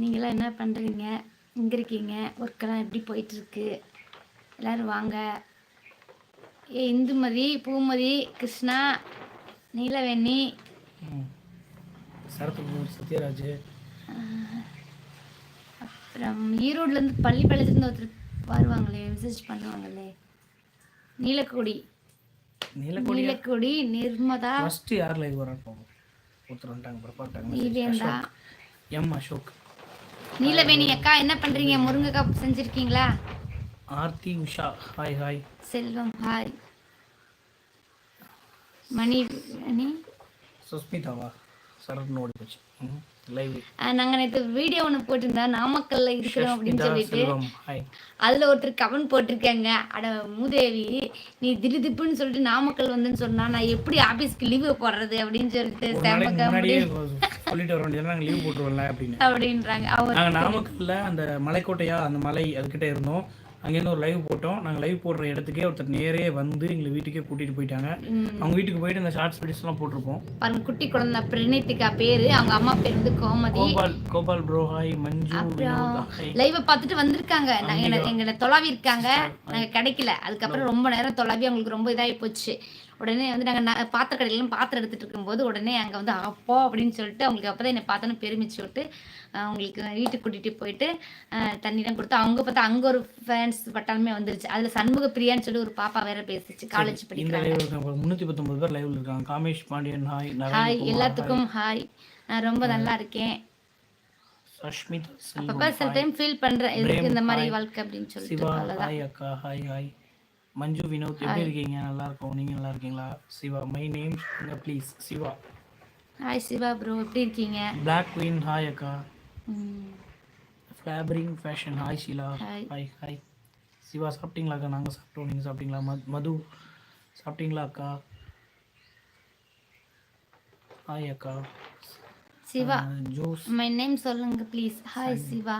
நீங்களாம் என்ன பண்ணுறீங்க எங்கே இருக்கீங்க? ஒர்க்கெல்லாம் எப்படி போயிட்டுருக்கு? எல்லோரும் வாங்க. ஏ இந்துமதி பூமதி கிருஷ்ணா நீலவேணி. சத்யராஜ். அப்புறம் ஈரோட்லேருந்து பள்ளிப்பாளையத்துலேருந்து ஒருத்தர் வருவாங்களே விசிட் பண்ணுவாங்களே. நீலக்கொடி. நீலக்கொடி நிர்மதா ஃபர்ஸ்ட் யார் லைவ் வரான்னு போகும் ஒருத்தர் வந்துட்டாங்க பிரபாட்டாங்க எம் அசோக். நீலவேணி அக்கா என்ன பண்ணுறீங்க முருங்கைக்காய் செஞ்சுருக்கீங்களா? Aarthi Usha. Hi hi Selvam hi Mani Mani? சுஸ்மிதாவா? சரத்னு ஓடி போச்சு. லைவ் நாங்கள் நேற்று வீடியோ ஒன்று போட்டிருந்தா நாமக்கல்ல இருக்கிறோம் அப்படின்னு சொல்லிட்டு. அதில் ஒருத்தர் கமெண்ட் போட்டிருக்காங்க. அட மூதேவி நீ திடுதிப்புன்னு சொல்லிட்டு நாமக்கல் வந்துன்னு சொன்னா நான் எப்படி ஆபீஸ்க்கு லீவு போடுறது அப்படின்னு சொல்லிட்டு சொல்லிட்டு வர வேண்டியது நாங்கள் லீவ் போட்டுருவோம்ல அப்படின்னு. அப்படின்றாங்க. நாங்கள் நாமக்கல்ல அந்த மலைக்கோட்டையா அந்த மலை அதுக்கிட்ட இருந்தோம். அங்கேருந்து ஒரு லைவ் போட்டோம். நாங்கள் லைவ் போடுற இடத்துக்கே ஒருத்தர் நேரே வந்து எங்களை வீட்டுக்கே கூட்டிகிட்டு போயிட்டாங்க. அவங்க வீட்டுக்கு போயிட்டு இந்த ஷார்ட்ஸ் வீடியோஸ்லாம் போட்டிருப்போம். பாருங்க குட்டி குழந்தை பிரணீத்திகா பேரு. அவங்க அம்மா பேர் வந்து கோமதி. கோபால் கோபால் ப்ரோ ஹாய் மஞ்சு லைவை பார்த்துட்டு வந்திருக்காங்க. நாங்க என்ன- எங்களை தொலாவி இருக்காங்க நாங்க கிடைக்கல. அதுக்கப்புறம் ரொம்ப நேரம் தொலாவி அவங்களுக்கு ரொம்ப இதாகி போச்சு. உடனே வந்து நாங்கள் பாத்திர கடையிலாம் பாத்திரம் எடுத்துட்டு இருக்கும்போது உடனே அங்கே வந்து அப்போ அப்படின்னு சொல்லிட்டு அவங்களுக்கு அப்போ தான் என்னை பார்த்தோன்னு பெருமிச்சு விட்டு அவங்களுக்கு வீட்டுக்கு கூட்டிகிட்டு போயிட்டு தண்ணிலாம் கொடுத்து அவங்க பார்த்தா அங்கே ஒரு ஃபேன்ஸ் பட்டாலுமே வந்துருச்சு. அதில் சண்முக பிரியான்னு சொல்லி ஒரு பாப்பா வேற பேசுச்சு காலேஜ் படிக்கிறாங்க. முந்நூற்றி பத்தொம்பது பேர் லைவ்ல இருக்காங்க. காமேஷ் பாண்டியன் ஹாய் ஹாய் எல்லாத்துக்கும் ஹாய் நான் ரொம்ப நல்லா இருக்கேன். அப்பப்போ சில டைம் ஃபீல் பண்ணுறேன் எதுக்கு இந்த மாதிரி வாழ்க்கை அப்படின்னு சொல்லிட்டு ஹாய் அக்கா ஹாய் ஹாய் மஞ்சு வினோத் எப்படி இருக்கீங்க? நல்லா இருக்கோம் நீங்க நல்லா இருக்கீங்களா Siva my name please Siva. Hi Siva bro எப்படி இருக்கீங்க? பிளாக் குயின் ஹாய் அக்கா. ஃபேப்ரிங் fashion hi Sheela. Hi hi Siva சாப்பிட்டீங்களா அக்கா? நாங்கள் சாப்பிட்டோம். நீங்கள் சாப்பிட்டீங்களா? மத். சாப்பிட்டீங்களா அக்கா? ஹாய் அக்கா. சிவா ஜோஸ். மை நேம் சொல்லுங்க please hi Siva.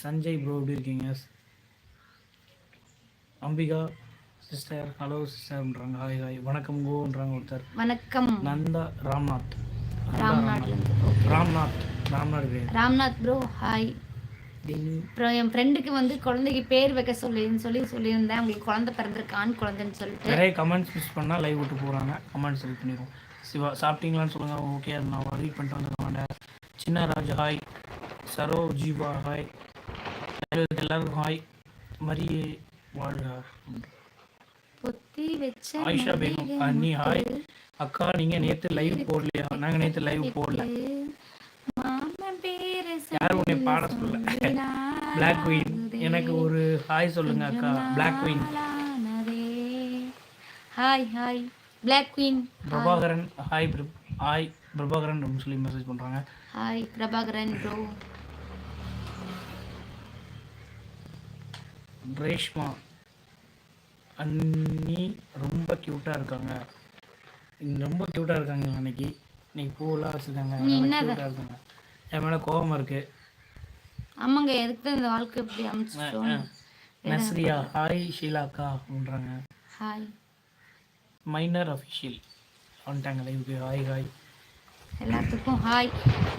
Sanjay bro எப்படி இருக்கீங்க? அம்பிகா சிஸ்டர் ஹலோ சிஸ்டர்ன்றாங்க ஹாய் ஹாய் வணக்கம் கோன்றாங்க ஒருத்தர். வணக்கம். நந்தா ராம்நாத். ராம்நாத். ராம்நாத். கிடையாது ராம்நாத் ப்ரோ. ஹாய் அப்புறம் என் ஃப்ரெண்டுக்கு வந்து குழந்தைக்கு பேர் வைக்க சொல்லின்னு சொல்லி சொல்லியிருந்தேன். உங்களுக்கு குழந்தை பிறந்திருக்கு ஆண் குழந்தைன்னு சொல்லிட்டு. நிறைய கமெண்ட்ஸ் மிஸ் பண்ணால் லைவ் விட்டு போகிறாங்க கமெண்ட்ஸ் செலக்ட் பண்ணிடுவோம். சிவா சாப்பிட்டீங்களான்னு சொல்லுங்கள் ஓகே அது நான் ரீட் பண்ணிட்டு வந்துடுவேன் சின்ன ராஜ் ஹாய் சரோ ஜீவா ஹாய் எல்லாருக்கும் ஹாய் வச்ச ஆயிஷா பேகம் அண்ணி ஹாய். அக்கா நீங்கள் நேற்று லைவ் போடலையா? நாங்கள் நேற்று லைவ் போடல. யாரும் உன்னை பாட சொல்ல? பிளாக் குயின் எனக்கு ஒரு ஹாய் சொல்லுங்க அக்கா. Black queen hi hi. Black queen Prabhakaran. Hi. Hi Prabhakaran சொல்லி மெசேஜ் பண்ணுறாங்க ஹாய் பிரபாகரன் ப்ரோ ரேஷ்மா அண்ணி ரொம்ப க்யூட்டாக இருக்காங்க. ரொம்ப க்யூட்டாக இருக்காங்க அன்னைக்கு. இன்னைக்கு பூவெல்லாம் வச்சுருக்காங்க. க்யூட்டாக இருக்காங்க. என் மேலே கோபம் இருக்குது ஆமாங்க எதுக்கு தான் இந்த வாழ்க்கை இப்படி அமைச்சிட்டோம்? நஸ்ரியா ஹாய் ஷீலாக்கா அப்படின்றாங்க. ஹாய் மைனர் அஃபிஷியல் வந்துட்டாங்க லைவுக்கு ஹாய் ஹாய் எல்லாத்துக்கும் ஹாய்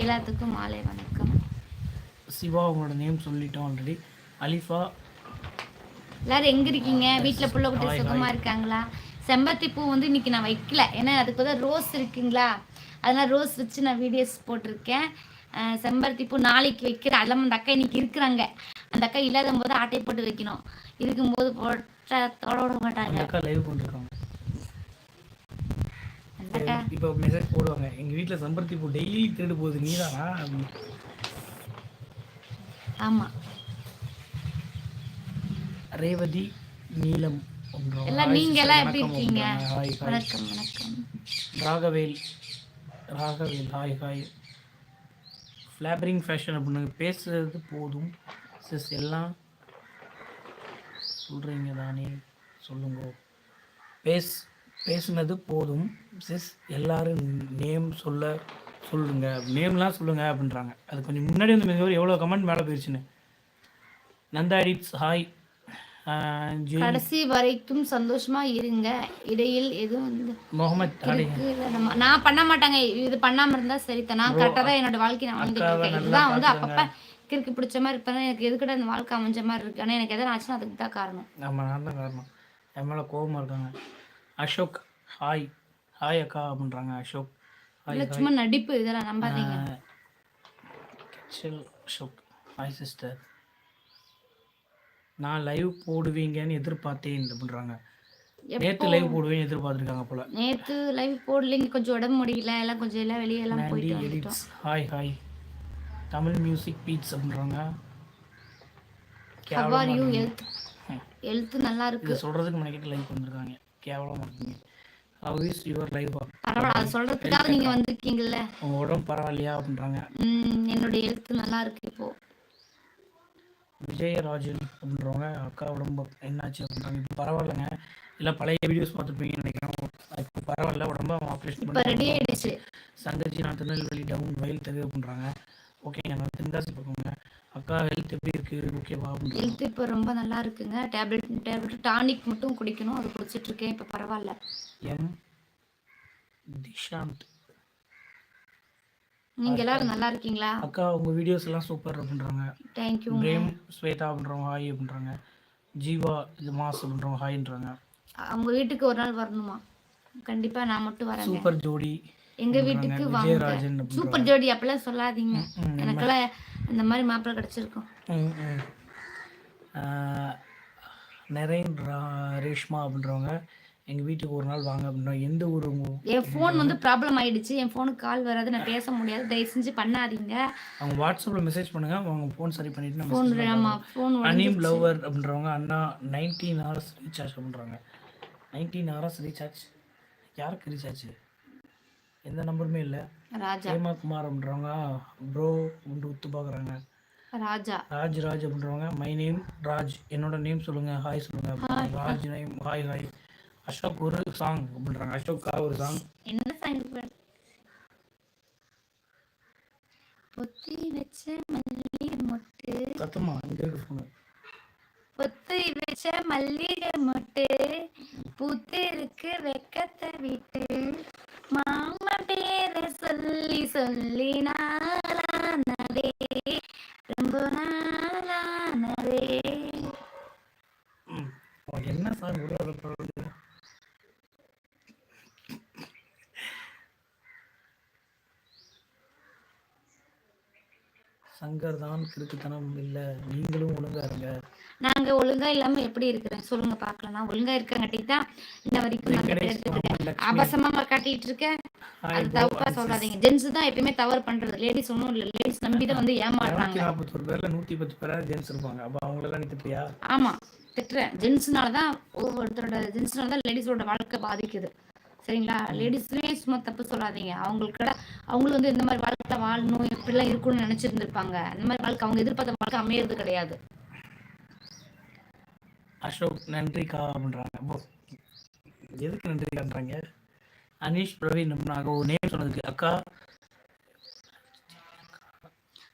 எல்லாத்துக்கும் மாலை வணக்கம். சிவா உங்களோட நேம் சொல்லிட்டோம் ஆல்ரெடி அலிஃபா எல்லாரும் எங்க இருக்கீங்க? வீட்ல புள்ள குட்டி சுகமா இருக்காங்களா? செம்பருத்தி பூ வந்து இன்னைக்கு நான் வைக்கல. ஏன்னா அதுக்கு பதிலா ரோஸ் இருக்குங்களா? அதனால ரோஸ் வச்சு நான் வீடியோஸ் போட்டிருக்கேன். செம்பருத்தி பூ நாளைக்கு வைக்கிறேன். அதெல்லாம் அந்த அக்கா இன்னைக்கு இருக்கிறாங்க. அந்த அக்கா இல்லாத போது ஆட்டை போட்டு வைக்கணும். இருக்கும்போது போட்டா தொட விட மாட்டாங்க. அக்கா லைவ் பண்ணிருக்காங்க. இப்போ மெசேஜ் போடுவாங்க. எங்கள் வீட்டில் செம்பருத்தி பூ டெய்லி திருடு போகுது. நீதானா? அப்படின்னு ஆமா. ரேவதி நீலம் எல்லாம் நீங்க எல்லாம் எப்படி இருக்கீங்க? வணக்கம் வணக்கம். Ragavel Ragavel hi hi. ஃப்ளாபரிங் fashion அப்படின்னு பேசுறது போதும். சிஸ் எல்லாம் சொல்கிறீங்க தானே? சொல்லுங்க. பேஸ் பேசுனது போதும். சிஸ் எல்லாரும் நேம் சொல்ல சொல்லுங்க. நேம்லாம் சொல்லுங்க அப்படின்றாங்க. அது கொஞ்சம் முன்னாடி வந்து எவ்வளோ கமெண்ட் மேலே போயிடுச்சுன்னு நந்தா எடிட்ஸ் ஹாய் கடைசி வரைக்கும் சந்தோஷமா இருங்க. இடையில் எதுவும் வந்து முகமது நான் பண்ண மாட்டாங்க. இது பண்ணாம இருந்தா சரி நான் கரெக்டா தான் என்னோட வாழ்க்கை நான் வாழ்ந்துட்டு இருக்கேன். இதுதான் வந்து. அப்பப்ப கிறுக்கு பிடிச்ச மாதிரி இருப்பேன். எனக்கு எதுக்கிட்ட அந்த வாழ்க்கை அமைஞ்ச மாதிரி இருக்கு? ஆனா எனக்கு எதனா ஆச்சுன்னா அதுக்கு தான் காரணம். நம்ம நான் தான் காரணம். என் மேலே கோபமாக இருக்காங்க. அசோக் ஹாய் ஹாய் அக்கா அப்படின்றாங்க அசோக். சும்மா நடிப்பு இதெல்லாம் நம்பாதீங்க. அசோக். ஹாய் சிஸ்டர் நான் லைவ் போடுவீங்கன்னு எதிர்பார்த்தேன் அப்படின்றாங்க நேற்று லைவ் போடுவேன்னு எதிர்பார்த்துருக்காங்க போல. நேத்து லைவ் போடலைங்க கொஞ்சம் உடம்பு முடியல எல்லாம் கொஞ்சம் எல்லாம் வெளியே எல்லாம் போயிட்டு வந்துட்டோம். Hi hi Tamil music beats அப்படின்றாங்க. How are you health health நல்லா இருக்கு. இதை சொல்கிறதுக்கு முன்னாடி லைவ் வந்திருக்காங்க கேவலமாக இருக்குங்க ஹவ் இஸ் யுவர் லைவ் பரவாயில்ல அது சொல்றதுக்காக நீங்க வந்திருக்கீங்கல்ல. உங்கள் உடம்பு பரவாயில்லையா அப்படின்றாங்க. என்னுடைய ஹெல்த் நல்லா இருக்கு இப்போ. விஜயராஜன் அப்படின்றவங்க அக்கா உடம்பு என்னாச்சு அப்படின்றாங்க இப்போ பரவாயில்லைங்க. இல்லை பழைய வீடியோஸ் பார்த்துருப்பீங்கன்னு நினைக்கிறேன். இப்போ பரவாயில்ல உடம்ப ஆப்ரேஷன் இப்ப ரெடி ஆயிடுச்சு. சங்கச்சி நான் திருநெல்வேலி டவுன் வயல் தெரு அப்படின்றாங்க. ஓகேங்க நான் தென்காசி பக்கங்க அக்கா ஹெல்த் எப்படி இருக்குது ஓகேவா ஹெல்த் இப்போ ரொம்ப நல்லா இருக்குங்க. டேப்லெட் டேப்லெட் டானிக் மட்டும் குடிக்கணும். அது குடிச்சிட்டு இருக்கேன். இப்போ பரவாயில்ல. எம் திஷாந்த் நீங்க எல்லாரும் நல்லா இருக்கீங்களா? அக்கா உங்கள் வீடியோஸ் எல்லாம் சூப்பர் அப்படின்றாங்க. தேங்க்யூ பிரேம் ஸ்வேதா அப்படின்றவங்க ஹாய் அப்படின்றாங்க. ஜீவா இது மாஸ் அப்படின்றவங்க ஹாய்ன்றாங்க. அவங்க வீட்டுக்கு ஒரு நாள் வரணுமா? கண்டிப்பா நான் மட்டும் வரேங்க. சூப்பர் ஜோடி எங்க வீட்டுக்கு வாங்க. சூப்பர் ஜோடி அப்பெல்லாம் சொல்லாதீங்க. எனக்கெல்லாம் இந்த மாதிரி மாப்பிள்ளை கிடைச்சிருக்கும். நரேன் ரேஷ்மா அப்படின்றவங்க. எங்கள் வீட்டுக்கு ஒரு நாள் வாங்க அப்படின்றாங்க எந்த ஊர் உங்க என் ஃபோன் வந்து ப்ராப்ளம் ஆயிடுச்சு. என் ஃபோனுக்கு கால் வராது. நான் பேச முடியாது. தயவு செஞ்சு பண்ணாதீங்க. அவங்க வாட்ஸ்அப்பில் மெசேஜ் பண்ணுங்க. அவங்க ஃபோன் சரி பண்ணிட்டு நம்ம ஃபோன் ஆமா ஃபோன் அனீம் லவ்வர் அப்படின்றவங்க அண்ணா நைன்டீன் ஹவர்ஸ் ரீசார்ஜ் பண்ணுறாங்க நைன்டீன் ஹவர்ஸ் ரீசார்ஜ் யாருக்கு ரீசார்ஜ் எந்த நம்பருமே இல்லை. ராஜா. ஹேமா குமார் அப்படின்றவங்க ப்ரோ உண்டு ஒத்து பார்க்குறாங்க ராஜா. ராஜ் ராஜ் அப்படின்றவங்க மை நேம் ராஜ். என்னோட நேம் சொல்லுங்க. ஹாய் சொல்லுங்க. Raj name hi hi Ashok ஒரு சாங் அப்படின்றாங்க. அசோக்கா ஒரு சாங் என்ன சாங் பொத்தி வச்ச மல்லிகை மொட்டு. சத்தமா? இங்க இருக்கு phone. பொத்தி வச்ச மல்லிகை மொட்டு. பூத்திருக்கு வெக்கத்தை விட்டு. மாமா பேர சொல்லி சொல்லி நாளானதே. ரொம்ப நாளானதே என்ன சாங் விடாத சங்கர் தான் கிறுக்குத்தனம் இல்லை. நீங்களும் ஒழுங்கா இருங்க. நாங்க ஒழுங்கா இல்லாம எப்படி இருக்கிறேன்? சொல்லுங்க பார்க்கலாம்? நான் ஒழுங்கா இருக்கங்காட்டி தான் இன்ன வரைக்கும். ஆபாசமா காட்டிட்டு இருக்கேன் அது தப்பா சொல்லாதீங்க. ஜென்ஸ் தான் எப்பயுமே தவறு பண்றது. லேடிஸ் ஒன்றும் இல்லை. லேடிஸ் நம்பி தான் வந்து பேர்ல நூத்தி பத்து பேரா ஜென்ஸ் இருப்பாங்க. அப்ப அவங்களெல்லாம் நீ திட்டுறியா? ஆமா திட்டுறேன். ஜென்ஸ்னால தான் ஒவ்வொருத்தரோட ஜென்ஸ்னால தான் லேடிஸோட வாழ்க்கை பாதிக்குது. சரிங்களா? லேடிஸ்லயே சும்மா தப்பு சொல்லாதீங்க. அவங்களுக்கு கூட அவங்களும் வந்து இந்த மாதிரி வாழ்க்கை வாழணும் எப்படிலாம் இருக்கணும்னு நினைச்சிருந்திருப்பாங்க. அந்த மாதிரி வாழ்க்கை அவங்க எதிர்பார்த்த வாழ்க்கை அமையறது கிடையாது. அசோக் நன்றிக்கா அப்படின்றாங்க. அப்போ எதுக்கு நன்றிக்கான்றாங்க? அனீஷ் பிரவீன் அப்படின்னாங்க ஒரு நேம் சொன்னதுக்கு அக்கா.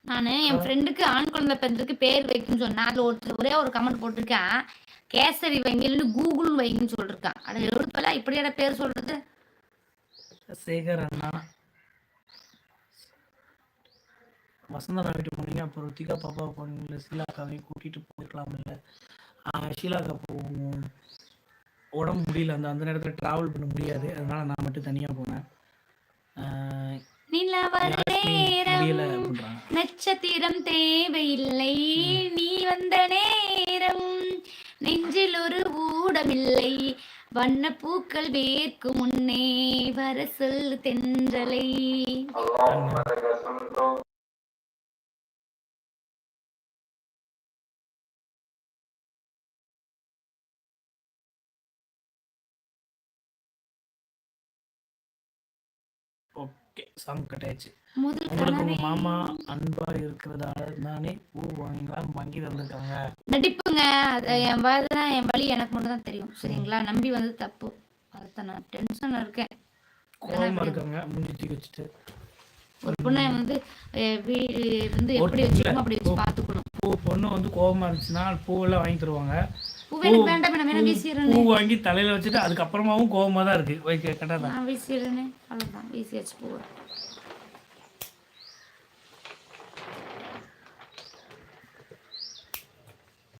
நான் என் ஃப்ரெண்டுக்கு ஆண் குழந்தை பிறந்ததுக்கு பேர் வைக்கணும்னு சொன்னேன். அதில் ஒருத்தர் ஒரே ஒரு கமெண்ட் போட்டிருக்கேன். கேசரி வைங்கன்னு கூகுள் வைங்கன்னு சொல்லிருக்கான் அது எழுப்பல இப்படியான பேர் சொல்றது? சேகர் அண்ணா. வசந்தனா வீட்டுக்கு போனீங்க அப்புறம் ருத்திகா பாப்பா போனீங்களா ஷீலாக்காவையும் கூட்டிட்டு போயிருக்கலாம்ல. ஆஹ் ஷீலாக்கா போகும் உடம்பு முடியல அந்த அந்த நேரத்தில் ட்ராவல் பண்ண முடியாது. அதனால நான் மட்டும் தனியாக போனேன். நட்சத்திரம் தேவையில்லை. நீ வந்த நேரம் நெஞ்சில் ஒரு ஊடமில்லை. வண்ண பூக்கள் வேர்க்கு முன்னே வர சொல்லு தென்றலை. ஓகே. சாங் முதல் உங்களுக்கு உங்க மாமா அன்பா இருக்கிறதால தானே பூ வாங்கிலாம் வாங்கி தந்திருக்காங்க. நடிப்புங்க. என் வயதுனா என் வழி எனக்கு மட்டும் தான் தெரியும். சரிங்களா? நம்பி வந்து தப்பு. அதுதான் நான் டென்ஷன்ல இருக்கேன். கோவமா இருக்காங்க தூக்கி வச்சுட்டு. ஒரு பொண்ணை வந்து வீடு வந்து எப்படி வச்சுக்கணும் அப்படி வச்சு பார்த்துக்கணும். பூ பொண்ணு வந்து கோவமா இருந்துச்சுன்னா பூவெல்லாம் வாங்கி தருவாங்க. பூ வாங்கி தலையில வச்சுட்டு அதுக்கப்புறமாவும் கோவமா தான் இருக்கு. ஓகே கரெக்டாக தான் வீசிடுறேனே. வீசியாச்சு பூவை.